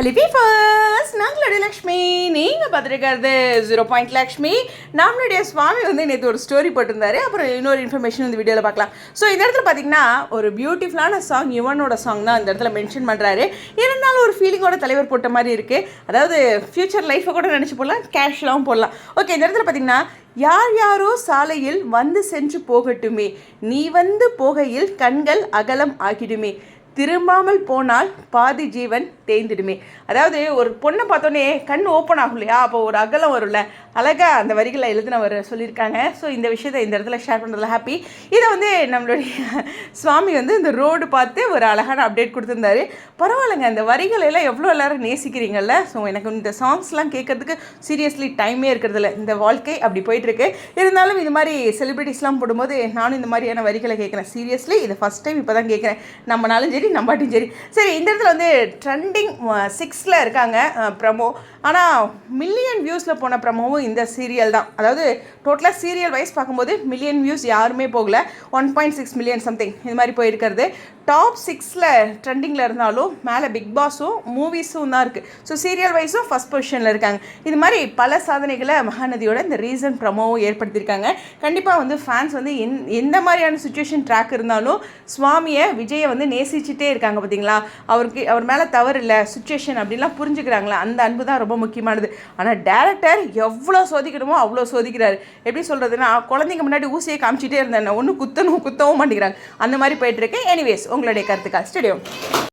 Hello பீஃபர்ஸ் நாங்களுடைய Lakshmi. நீங்கள் பார்த்துருக்கிறது zero point Lakshmi நம்மளுடைய சுவாமி வந்து நேற்று ஒரு ஸ்டோரி போட்டிருந்தாரு. அப்புறம் இன்னொரு இன்ஃபர்மேஷன் இந்த வீடியோவில் பார்க்கலாம். ஸோ இந்த இடத்துல பார்த்தீங்கன்னா ஒரு பியூட்டிஃபுல்லான சாங் யுவனோட சாங் தான் இந்த இடத்துல மென்ஷன் பண்ணுறாரு இருந்தாலும் ஒரு ஃபீலிங்கோட தலைவர் போட்ட மாதிரி இருக்குது அதாவது ஃப்யூச்சர் லைஃப்பை கூட நினச்சி போடலாம் கேஷ்லாம் போடலாம். ஓகே இந்த இடத்துல பார்த்தீங்கன்னா யார் யாரோ சாலையில் வந்து சென்று போகட்டுமே. நீ வந்து போகையில் கண்கள் அகலம் ஆகிடுமே. திரும்பாமல் போனால் பாதி ஜீவன் தேய்ந்திடுமே. அதாவது ஒரு பொண்ணை பார்த்தோன்னே கண் ஓப்பன் ஆகும் இல்லையா? அப்போ ஒரு அகலம் வரும்ல. அழகாக அந்த வரிகளை எழுதினவர் சொல்லியிருக்காங்க. ஸோ இந்த விஷயத்தை இந்த இடத்துல ஷேர் பண்ணுறதுல ஹாப்பி இதை வந்து நம்மளுடைய சுவாமி வந்து இந்த ரோடு பார்த்து ஒரு அழகான அப்டேட் கொடுத்துருந்தாரு. பரவாயில்லைங்க அந்த வரிகள் எல்லாம் எவ்வளோ எல்லோரும் நேசிக்கிறீங்கல்ல? ஸோ எனக்கு இந்த சாங்ஸ்லாம் கேட்கறதுக்கு சீரியஸ்லி டைமே இருக்கிறதில்ல இந்த வாழ்க்கை அப்படி போயிட்டுருக்கு. இருந்தாலும் இது மாதிரி செலிப்ரிட்டிஸ்லாம் போடும்போது நானும் இந்த மாதிரியான வரிகளை கேட்குறேன். சீரியஸ்லி இதை ஃபஸ்ட் டைம் இப்போ தான் கேட்குறேன். நம்மனாலும் சரி நம்பாட்டியும் சரி. சரி இந்த இடத்துல வந்து ட்ரெண்டிங் சிக்ஸில் இருக்காங்க ப்ரமோ. ஆனால் மில்லியன் வியூஸில் போன ப்ரமோவும் இந்த சீரியல் தான். அதாவது டோட்டலாக சீரியல் வைஸ் பார்க்கும்போது மில்லியன் வியூஸ் யாருமே போகல. One point six million something இது மாதிரி போயிருக்கிறது. டாப் சிக்ஸில் ட்ரெண்டிங்கில் இருந்தாலும் மேலே பிக் பாஸும் மூவிஸும் தான் இருக்குது ஸோ சீரியல் வைஸும் ஃபஸ்ட் பொசிஷனில் இருக்காங்க. இது மாதிரி பல சாதனைகளை மகாநதியோட இந்த ரீசன் ப்ரமோவும் ஏற்படுத்தியிருக்காங்க. கண்டிப்பாக வந்து ஃபேன்ஸ் வந்து எந் எந்த மாதிரியான சுச்சுவேஷன் ட்ராக் இருந்தாலும் சுவாமியை விஜயை வந்து நேசிச்சுட்டே இருக்காங்க பார்த்தீங்களா அவருக்கு அவர் மேலே தவறு இல்லை சுச்சுவேஷன் அப்படிலாம் புரிஞ்சுக்கிறாங்களா? அந்த அன்பு தான் ரொம்ப ரொம்ப முக்கியமானது. ஆனால் டேரக்டர் எவ்வளோ சோதிக்கணுமோ அவ்வளோ சோதிக்கிறாரு. எப்படி சொல்கிறதுனா குழந்தைங்க முன்னாடி ஊசியை காமிச்சிட்டே இருந்தேன் ஒன்றும் குத்தணும் குத்தவும் மாட்டேங்கிறாங்க. அந்த மாதிரி போயிட்டுருக்கேன் எனிவேஸ் உங்களுடைய கருத்துக்கள். ஸ்டேடியம்